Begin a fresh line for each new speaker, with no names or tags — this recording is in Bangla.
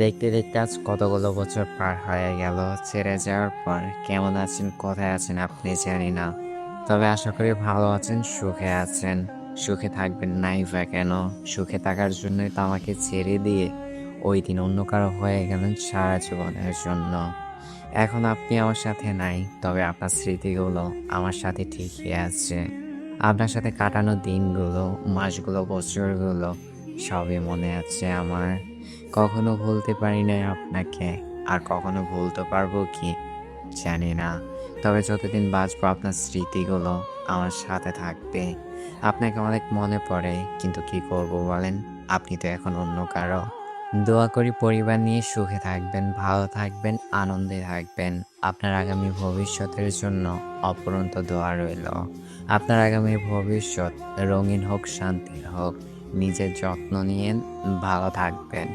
দেখতে দেখতে আজ কতগুলো বছর পার হয়ে গেল, ছেড়ে যাওয়ার পর কেমন আছেন, কোথায় আছেন আপনি জানি না। তবে আশা করি ভালো আছেন, সুখে আছেন। সুখে থাকবেন নাই বা কেন? সুখে থাকার জন্যই তো আমাকে ছেড়ে দিয়ে ওই দিন অন্য কারও হয়ে গেলেন সারা জীবনের জন্য। এখন আপনি আমার সাথে নাই, তবে আপনার স্মৃতিগুলো আমার সাথে ঠিকই আছে। আপনার সাথে কাটানো দিনগুলো, মাসগুলো, বছরগুলো সবই মনে আছে আমার। কখনো ভুলতে পারি না আপনাকে। আর কখনো ভুলতে পারব কি? জানি না। তবে যতদিন বাঁচবো আপনার স্মৃতিগুলো আমার সাথে থাকবে। আপনাকে অনেক মনে পড়ে, কিন্তু কি করব বলেন? আপনি তো এখন অন্য কারও। দোয়া করি পরিবার নিয়ে সুখে থাকবেন, ভালো থাকবেন, আনন্দে থাকবেন। আপনার আগামী ভবিষ্যতের জন্য অপরন্ত দোয়া রইল। আপনার আগামী ভবিষ্যৎ রঙিন হোক, শান্তির হোক। নিজের যত্ন নিয়ে ভালো থাকবেন।